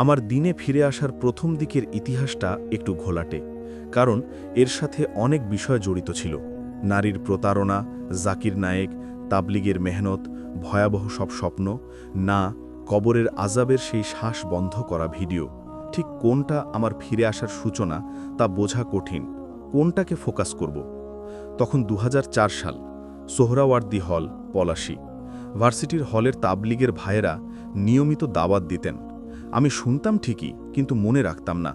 আমার দিনে ফিরে আসার প্রথম দিকের ইতিহাসটা একটু ঘোলাটে, কারণ এর সাথে অনেক বিষয় জড়িত ছিল। নারীর প্রতারণা, জাকির নায়েক, তাবলিগের মেহনত, ভয়াবহ সব স্বপ্ন, না, কবরের আজাবের সেই শ্বাস বন্ধ করা ভিডিও। ঠিক কোনটা আমার ফিরে আসার সূচনা তা বোঝা কঠিন, কোনটাকে ফোকাস করব? তখন দু হাজার চার সাল, সোহরাওয়ার্দি হল, পলাশি। ভার্সিটির হলের তাবলিগের ভাইয়েরা নিয়মিত দাওয়াত দিতেন। আমি শুনতাম ঠিকই, কিন্তু মনে রাখতাম না।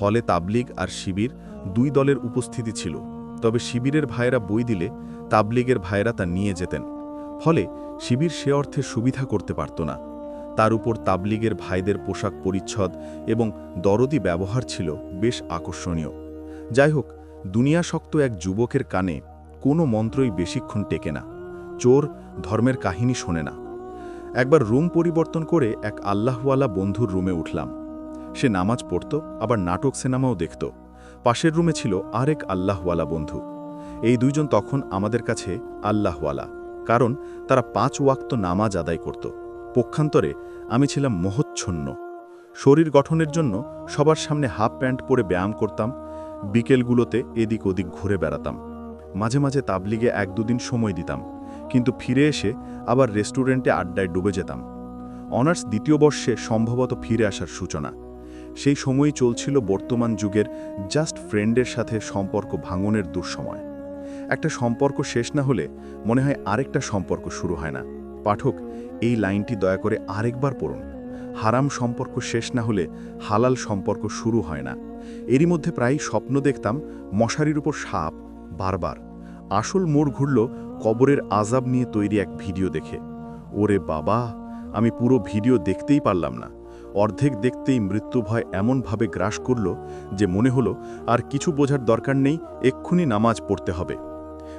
হলে তাবলিগ আর শিবির দুই দলের উপস্থিতি ছিল। তবে শিবিরের ভাইয়েরা বই দিলে তাবলিগের ভাইয়েরা তা নিয়ে যেতেন। ফলে শিবির সে অর্থে সুবিধা করতে পারত না। তার উপর তাবলিগের ভাইদের পোশাক পরিচ্ছদ এবং দরদি ব্যবহার ছিল বেশ আকর্ষণীয়। যাই হোক দুনিয়াশক্ত এক যুবকের কানে কোনো মন্ত্রই বেশিক্ষণ টেকে না। চোর ধর্মের কাহিনী শোনে না। একবার রুম পরিবর্তন করে এক আল্লাহওয়ালা বন্ধুর রুমে উঠলাম। সে নামাজ পড়ত, আবার নাটক সিনেমাও দেখত। পাশের রুমে ছিল আরেক আল্লাহওয়ালা বন্ধু। এই দুইজন তখন আমাদের কাছে আল্লাহওয়ালা, কারণ তারা পাঁচ ওয়াক্ত নামাজ আদায় করত। পক্ষান্তরে আমি ছিলাম মহচ্ছন্ন। শরীর গঠনের জন্য সবার সামনে হাফ প্যান্ট পরে ব্যায়াম করতাম, বিকেলগুলোতে এদিক ওদিক ঘুরে বেড়াতাম। মাঝে মাঝে তাবলিগে এক দুদিন সময় দিতাম। কিন্তু ফিরে এসে আবার রেস্টুরেন্টে আড্ডায় ডুবে যেতাম। অনার্স দ্বিতীয় বর্ষে সম্ভবত ফিরে আসার সূচনা। সেই সময়ই চলছিল বর্তমান যুগের জাস্ট ফ্রেন্ডের সাথে সম্পর্ক ভাঙনের দুঃসময়। একটা সম্পর্ক শেষ না হলে মনে হয় আরেকটা সম্পর্ক শুরু হয় না। পাঠক, এই লাইনটি দয়া করে আরেকবার পড়ুন। হারাম সম্পর্ক শেষ না হলে হালাল সম্পর্ক শুরু হয় না। এরই মধ্যে প্রায় স্বপ্ন দেখতাম মশারির উপর সাপ বারবার। আসল মোড় ঘুরল কবরের আজাব নিয়ে তৈরি এক ভিডিও দেখে। ওরে বাবা, আমি পুরো ভিডিও দেখতেই পারলাম না। অর্ধেক দেখতেই মৃত্যু ভয় এমনভাবে গ্রাস করল যে মনে হলো আর কিছু বোঝার দরকার নেই, এক্ষুনি নামাজ পড়তে হবে।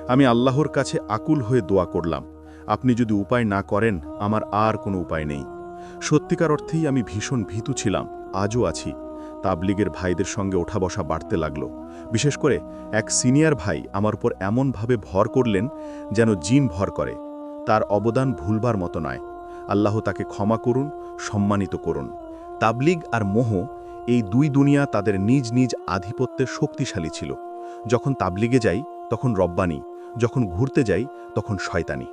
আমি আল্লাহর কাছে আকুল হয়ে দোয়া করলাম, আপনি যদি উপায় না করেন, আমার আর কোনো উপায় নেই। সত্যিকার অর্থেই আমি ভীষণ ভীতু ছিলাম, আজও আছি। তাবলিগের ভাইদের সঙ্গে ওঠা বসা বাড়তে লাগল। বিশেষ করে এক সিনিয়র ভাই আমার উপর এমনভাবে ভর করলেন যেন জিন ভর করে। তার অবদান ভুলবার মতো নয়। আল্লাহ তাকে ক্ষমা করুন, সম্মানিত করুন। তাবলিগ আর মোহ এই দুই দুনিয়া তাদের নিজ নিজ আধিপত্যের শক্তিশালী ছিল। যখন তাবলিগে যাই, তখন রব্বানি, যখন ঘুরতে যাই, তখন শয়তানি।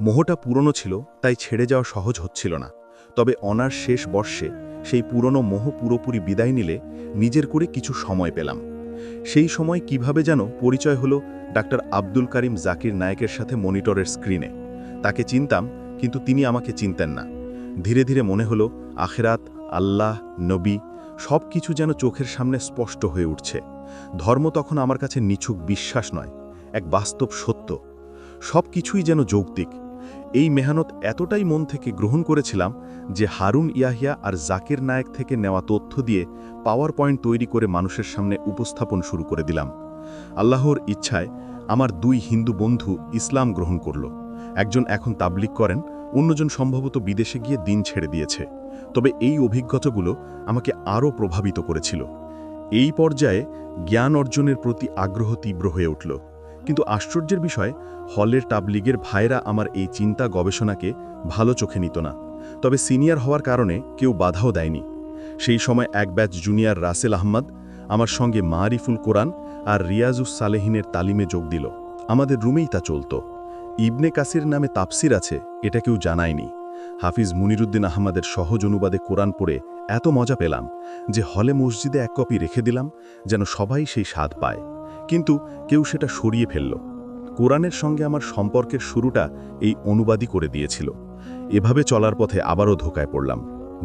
মোহটা পুরনো ছিল, তাই ছেড়ে যাওয়া সহজ হচ্ছিল না। তবে অনার শেষ বর্ষে সেই পুরনো মোহ পুরোপুরি বিদায় নিলে নিজের করে কিছু সময় পেলাম। সেই সময় কীভাবে যেন পরিচয় হলো ডাক্তার আব্দুল করিম জাকির নায়কের সাথে মনিটরের স্ক্রিনে। তাকে চিনতাম, কিন্তু তিনি আমাকে চিনতেন না। ধীরে ধীরে মনে হলো, আখেরাত, আল্লাহ, নবী সব কিছু যেন চোখের সামনে স্পষ্ট হয়ে উঠছে। ধর্ম তখন আমার কাছে নিছুক বিশ্বাস নয়, এক বাস্তব সত্য। সব কিছুই যেন যৌক্তিক এই মেহনত এতটাই মন থেকে গ্রহণ করেছিলাম যে হারুন ইয়াহিয়া আর জাকির নায়েক থেকে নেওয়া তথ্য দিয়ে পাওয়ার পয়েন্ট তৈরি করে মানুষের সামনে উপস্থাপন শুরু করে দিলাম। আল্লাহর ইচ্ছায় আমার দুই হিন্দু বন্ধু ইসলাম গ্রহণ করল। একজন এখন তাবলিক করেন, অন্যজন সম্ভবত বিদেশে গিয়ে দিন ছেড়ে দিয়েছে। তবে এই অভিজ্ঞতাগুলো আমাকে আরও প্রভাবিত করেছিল। এই পর্যায়ে জ্ঞান অর্জনের প্রতি আগ্রহ তীব্র হয়ে উঠল। কিন্তু আশ্চর্যের বিষয়, হলের তাবলিগের ভাইরা আমার এই চিন্তা গবেষণাকে ভালো চোখে নিত না। তবে সিনিয়র হওয়ার কারণে কেউ বাধাও দেয়নি। সেই সময় এক ব্যাচ জুনিয়র রাসেল আহমদ আমার সঙ্গে মারিফুল কোরআন আর রিয়াজুস সালেহিনের তালিমে যোগ দিল। আমাদের রুমেই তা চলত। ইবনে কাসির নামে তাপসির আছে, এটা কেউ জানায়নি। হাফিজ মুনিরুদ্দিন আহমদের সহজ অনুবাদে কোরআন পড়ে এত মজা পেলাম যে হলে মসজিদে এক কপি রেখে দিলাম যেন সবাই সেই স্বাদ পায়। কিন্তু কেউ সেটা সরিয়ে ফেলল। কোরআনের সঙ্গে আমার সম্পর্কের শুরুটা এই অনুবাদই করে দিয়েছিল। এভাবে চলার পথে আবারও ধোকায় পড়লাম।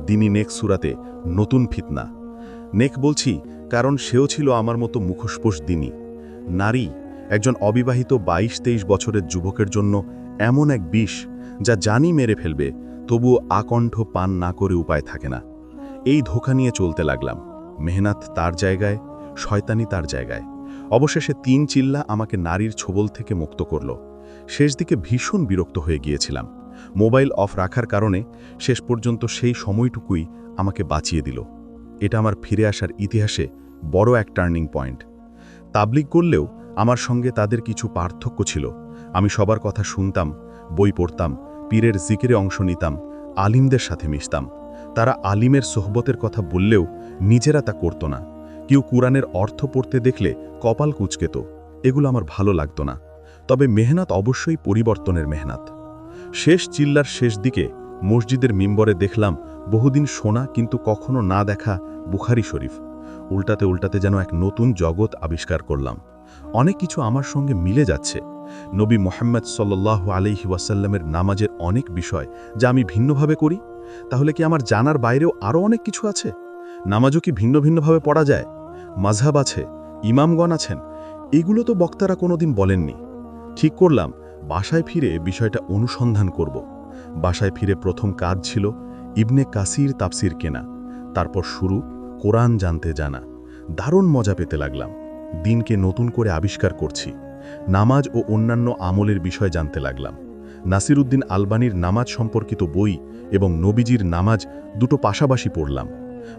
দিনী নেক সুরাতে নতুন ফিতনা। নেক বলছি, কারণ সেও ছিল আমার মতো মুখোশপোষ দিনী। নারী, একজন অবিবাহিত বাইশ তেইশ বছরের যুবকের জন্য এমন এক বিষ যা জানি মেরে ফেলবে, তবুও আকণ্ঠ পান না করে উপায় থাকে না। এই ধোকা নিয়ে চলতে লাগলাম। মেহনাত তার জায়গায়, শয়তানি তার জায়গায়। অবশেষে তিন চিল্লা আমাকে নারীর ছোবল থেকে মুক্ত করল। শেষ দিকে ভীষণ বিরক্ত হয়ে গিয়েছিলাম। মোবাইল অফ রাখার কারণে শেষ পর্যন্ত সেই সময়টুকুই আমাকে বাঁচিয়ে দিল। এটা আমার ফিরে আসার ইতিহাসে বড় এক টার্নিং পয়েন্ট। তাবলিক করলেও আমার সঙ্গে তাদের কিছু পার্থক্য ছিল। আমি সবার কথা শুনতাম, বই পড়তাম, পীরের জিকিরে অংশ নিতাম, আলিমদের সাথে মিশতাম। তারা আলিমের সোহবতের কথা বললেও নিজেরা তা করত না। কেউ কুরআনের অর্থ পড়তে দেখলে কপাল কুচকেত এগুলো আমার ভালো লাগতো না। তবে মেহনত অবশ্যই পরিবর্তনের মেহনত। শেষ চিল্লার শেষ দিকে মসজিদের মিম্বরে দেখলাম বহুদিন শোনা কিন্তু কখনো না দেখা বুখারি শরীফ। উল্টাতে উল্টাতে যেন এক নতুন জগৎ আবিষ্কার করলাম। অনেক কিছু আমার সঙ্গে মিলে যাচ্ছে। নবী মোহাম্মদ সাল্লাহ আলহি ওয়াসাল্লামের নামাজের অনেক বিষয় যা আমি ভিন্নভাবে করি? তাহলে কি আমার জানার বাইরেও আরও অনেক কিছু আছে? নামাজও কি ভিন্ন ভিন্নভাবে পড়া যায়? মাঝহাব আছে, ইমামগণ আছেন, এগুলো তো বক্তারা কোনোদিন বলেননি। ঠিক করলাম, বাসায় ফিরে বিষয়টা অনুসন্ধান করব। বাসায় ফিরে প্রথম কাজ ছিল ইবনে কাসির তাপসির কেনা। তারপর শুরু কোরআন জানতে জানা। দারুণ মজা পেতে লাগলাম। দিনকে নতুন করে আবিষ্কার করছি। নামাজ ও অন্যান্য আমলের বিষয় জানতে লাগলাম। নাসিরুদ্দিন আলবানির নামাজ সম্পর্কিত বই এবং নবীজির নামাজ দুটো পাশাপাশি পড়লাম।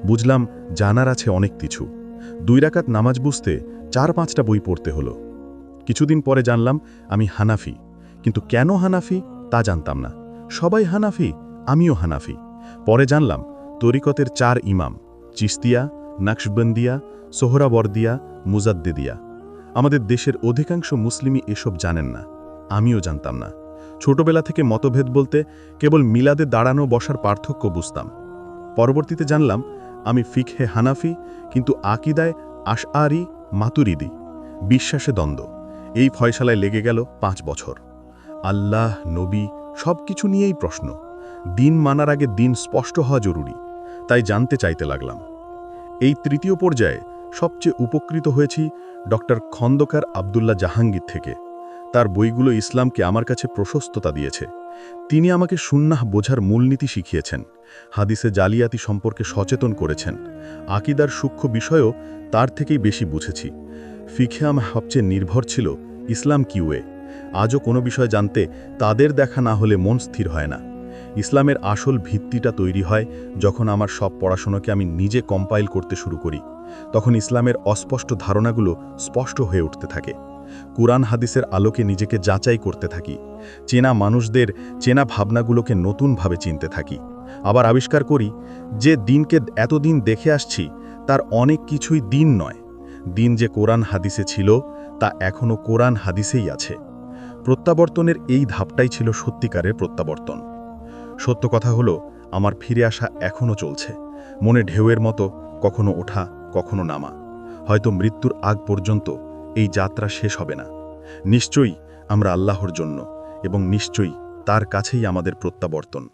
বুঝলাম, জানার আছে অনেক কিছু। দুই রাকাত নামাজ বুঝতে চার পাঁচটা বই পড়তে হলো। কিছুদিন পরে জানলাম আমি হানাফি। কিন্তু কেন হানাফি তা জানতাম না। সবাই হানাফি, আমিও হানাফি। পরে জানলাম তরিকতের চার ইমাম চিস্তিয়া নাকশবন্দিয়া, সোহরাবর্দিয়া, মুজাদ্দেদিয়া। আমাদের দেশের অধিকাংশ মুসলিমই এসব জানেন না, আমিও জানতাম না। ছোটবেলা থেকে মতভেদ বলতে কেবল মিলাদে দাঁড়ানো বসার পার্থক্য বুঝতাম। পরবর্তীতে জানলাম আমি ফিকহে হানাফি, কিন্তু আকিদায় আশআরি মাতুরিদি। বিশ্বাসে দ্বন্দ্ব। এই ফয়সালায় লেগে গেল পাঁচ বছর। আল্লাহ, নবী সব কিছু নিয়েই প্রশ্ন। দিন মানার আগে দিন স্পষ্ট হওয়া জরুরি। তাই জানতে চাইতে লাগলাম। এই তৃতীয় পর্যায়ে সবচেয়ে উপকৃত হয়েছি ডক্টর খন্দকার আবদুল্লাহ জাহাঙ্গীর থেকে। তার বইগুলো ইসলামকে আমার কাছে প্রশস্ততা দিয়েছে। তিনি আমাকে সুন্নাহ বোঝার মূলনীতি শিখিয়েছেন, হাদিসে জালিয়াতি সম্পর্কে সচেতন করেছেন, আকিদার সূক্ষ্ম বিষয়ও তার থেকেই বেশি বুঝেছি। ফিখে আমার সবচেয়ে নির্ভর ছিল ইসলাম কিউয়ে আজও কোনো বিষয় জানতে তাদের দেখা না হলে মন স্থির হয় না। ইসলামের আসল ভিত্তিটা তৈরি হয় যখন আমার সব পড়াশোনাকে আমি নিজে কম্পাইল করতে শুরু করি, তখন ইসলামের অস্পষ্ট ধারণাগুলো স্পষ্ট হয়ে উঠতে থাকে। কুরআন হাদিসের আলোকে নিজেকে যাচাই করতে থাকি। চেনা মানুষদের চেনা ভাবনাগুলোকে নতুনভাবে চিনতে থাকি। আবার আবিষ্কার করি যে দিনকে এতদিন দেখে আসছি, তার অনেক কিছুই দিন নয়। দিন যে কোরআন হাদিসে ছিল, তা এখনও কোরআন হাদিসেই আছে। প্রত্যাবর্তনের এই ধাপটাই ছিল সত্যিকারের প্রত্যাবর্তন। সত্য কথা হলো, আমার ফিরে আসা এখনও চলছে। মনে ঢেউয়ের মতো কখনো ওঠা, কখনো নামা। হয়তো মৃত্যুর আগ পর্যন্ত এই যাত্রা শেষ হবে না। নিশ্চয়ই আমরা আল্লাহর জন্য এবং নিশ্চয়ই তার কাছেই আমাদের প্রত্যাবর্তন।